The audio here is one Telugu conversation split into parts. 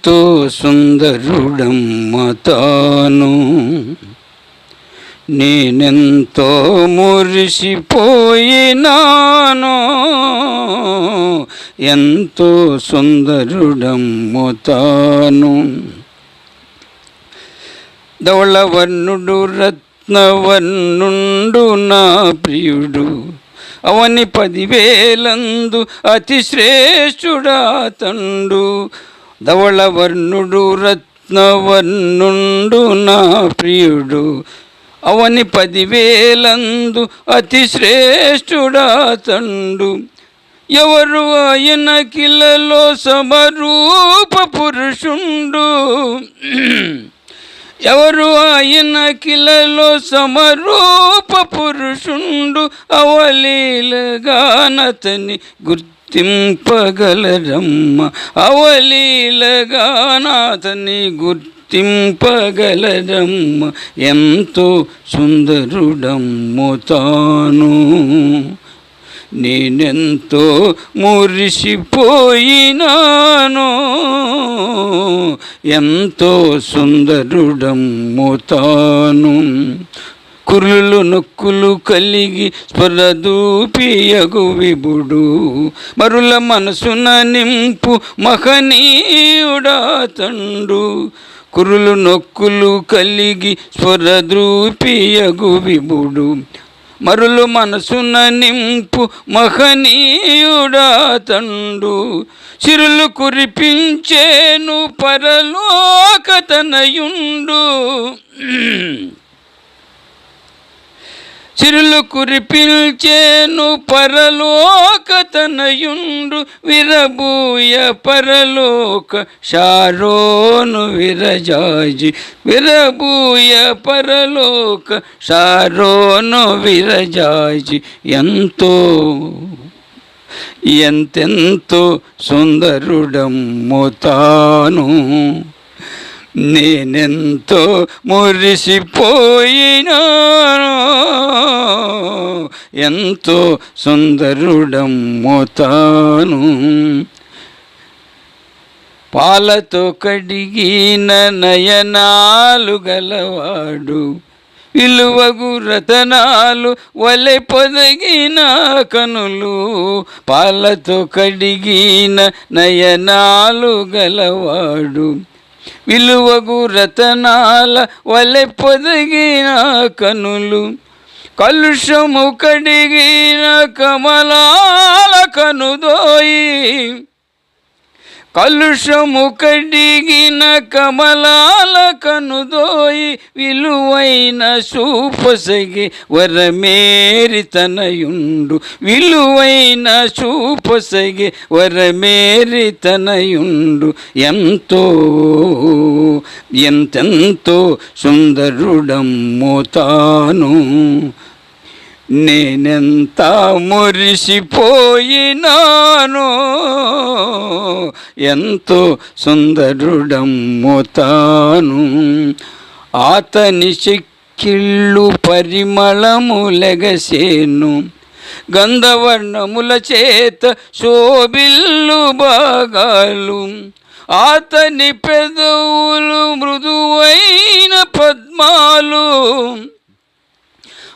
ఎంతో సుందరుడమ్మతాను నేనెంతో మురిసిపోయినాను. ఎంతో సుందరుడమ్మతాను ధవళవర్ణుడు రత్నవర్ణుండు నా ప్రియుడు. అవని పదివేలందు అతి శ్రేష్ఠుడా తండు. ధవళవర్ణుడు రత్నవర్ణుండు నా ప్రియుడు అవని పదివేలందు అతి శ్రేష్ఠుడా తండు ఎవరు ఆయన కిలలో సమరూప పురుషుండు ఎవరు ఆయన కిలలో సమరూప పురుషుండు అవలీలగానతని గుర్తింపగలరమ్మ. అవలీలగానాతని గుర్తింపగలరమ్మ. ఎంతో సుందరుడమ్ము తాను. నేనెంతో మురిసిపోయినాను. ఎంతో సుందరుడమ్ము తాను. కురులు నొక్కులు కలిగి స్వరదూపియగు విభుడు. మరుల మనసున నింపు మహనీయుడా తండు కురులు నొక్కులు కలిగి స్వరద్రూపియగు విభుడు. మరులు మనసున నింపు మహనీయుడా తండు చిరులు కురిపించేను పరలోకతనయుండు చిరులు కురిపిల్చేను పరలోకతనయుండు విరబూయ పరలోక షారోను విరజాజి. విరబూయ పరలోక షారోను విరజాజి. ఎంతో ఎంతెంతో సుందరుడమ్ము తాను. నేనెంతో మురిసిపోయినాను ఎంతో సుందరుడమ్మోతాను పాలతో కడిగిన నయనాలు గలవాడు విలువగు రతనాలు వలె పొదగిన కనులు పాలతో కడిగిన నయనాలు గలవాడు విలువగు రతనాల వలె పొదగిన కనులు కలుషము కడిగిన కమలాల కనుదోయి. కలుషము కడిగిన కమలాల కనుదోయి. విలువైన చూపసగి వరమేరి తనయుండు. విలువైన సూపసగి వరమేరి తనయుండు. ఎంతో ఎంతెంతో సుందరుడమ్ము తాను. నేనెంత మురిసిపోయినాను ఎంతో సుందరుడమ్ము తాను అతని చెక్కిళ్ళు పరిమళము లెగసేను గంధవర్ణముల చేత శోభిల్లు బాగాలు. అతని పెదవులు మృదువైన పద్మాలు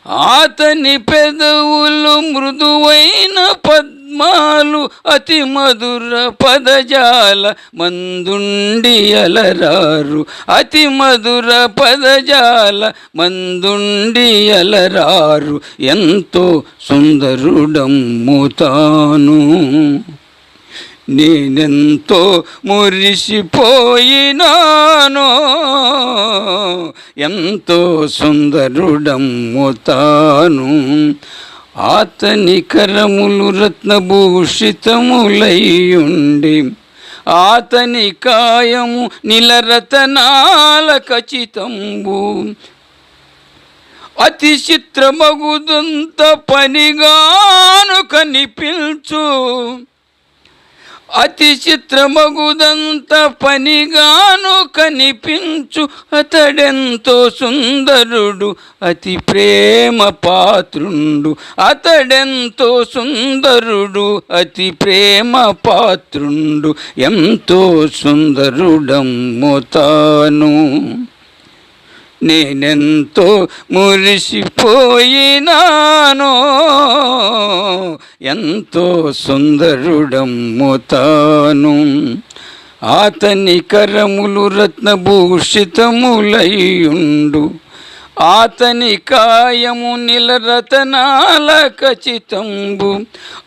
అతని పెదవులు మృదువైన పద్మాలు అతి మధుర పదజాల మందుండి అలరారు. అతి మధుర పదజాల మందుండి అలరారు. ఎంతో సుందరుడమ్ము తాను నేనెంతో మురిసిపోయినాను ఎంతో సుందరుడమ్ము తాను అతని కరములు రత్నభూషితములయ్యుండి అతని కాయము నిలరతనాల ఖచ్చితంబు. అతి చిత్రమగుదంత పనిగాను కనిపించు. అతి చిత్రమగుదంత పనిగాను కనిపించు అతడెంతో సుందరుడు అతి ప్రేమ పాత్రుండు. అతడెంతో సుందరుడు అతి ప్రేమ పాత్రుండు. ఎంతో సుందరుడమ్ము తాను నేనెంతో మురిసిపోయినానో. ఎంతో సుందరుడమ్ము తాను అతని కరములు రత్నభూషితములయ్యుండు ఆతని కాయము నిలరతనాల ఖచ్చితంబు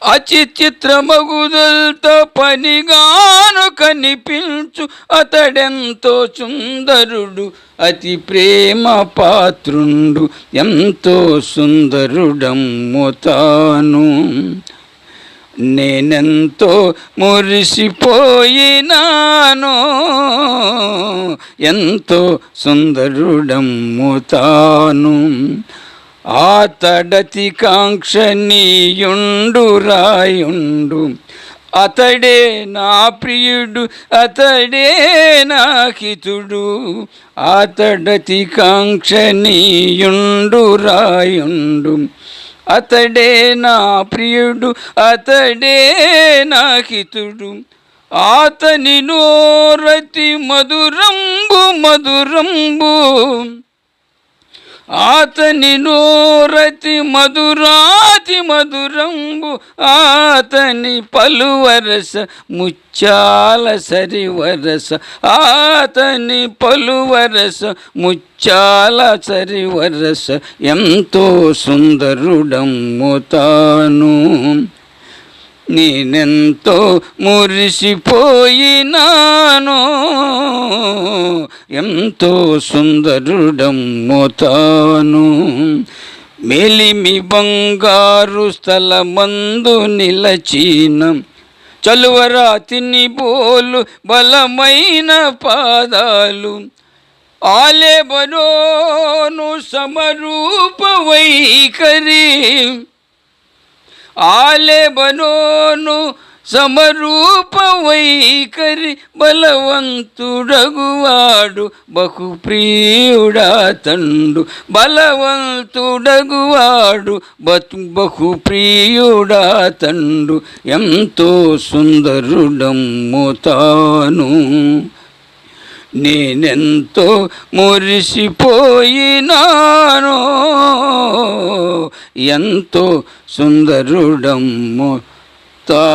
అచిచిత్రమగుదల్తో పనిగాను కనిపించు అతడెంతో సుందరుడు అతి ప్రేమ పాత్రుండు ఎంతో సుందరుడమ్ము తాను నేనెంతో మురిసిపోయినాను ఎంతో సుందరుడమ్ము తాను ఆతడతి కాంక్షణీయుండు రాయుండు అతడే నా ప్రియుడు అతడే నా హితుడు. అతడతి కాంక్షణీయుండు రాయుండు అతడే నా ప్రియుడు అతడే నా హితుడు. ఆతని నోరతి మధురంబు మధురంబు. ఆతని నోరతి మధురాతి మధురంబు ఆతని పలువరస ముచ్చాల సరివరస ఆతని పలువరస ముచ్చాల సరివరస ఎంతో సుందరుడమ్ము తాను నేనెంతో మురిసిపోయినానో. ఎంతో సుందరుడమ్ము మెలిమి బంగారు స్థలమందు నిలచిన. చలువరాతిని బోలు బలమైన పాదాలు. ఆలేబనోను సమరూప వైఖరి. ఆలెబనోను సమరూప వైఖరి బలవంతుడగువాడు బహుప్రియుడా తండు బలవంతుడగువాడు బతు బహుప్రియుడా తండు ఎంతో సుందరుడమ్ము తాను. నేనెంతో మురిసిపోయినాను ఎంతో సుందరుడమ్ము తాను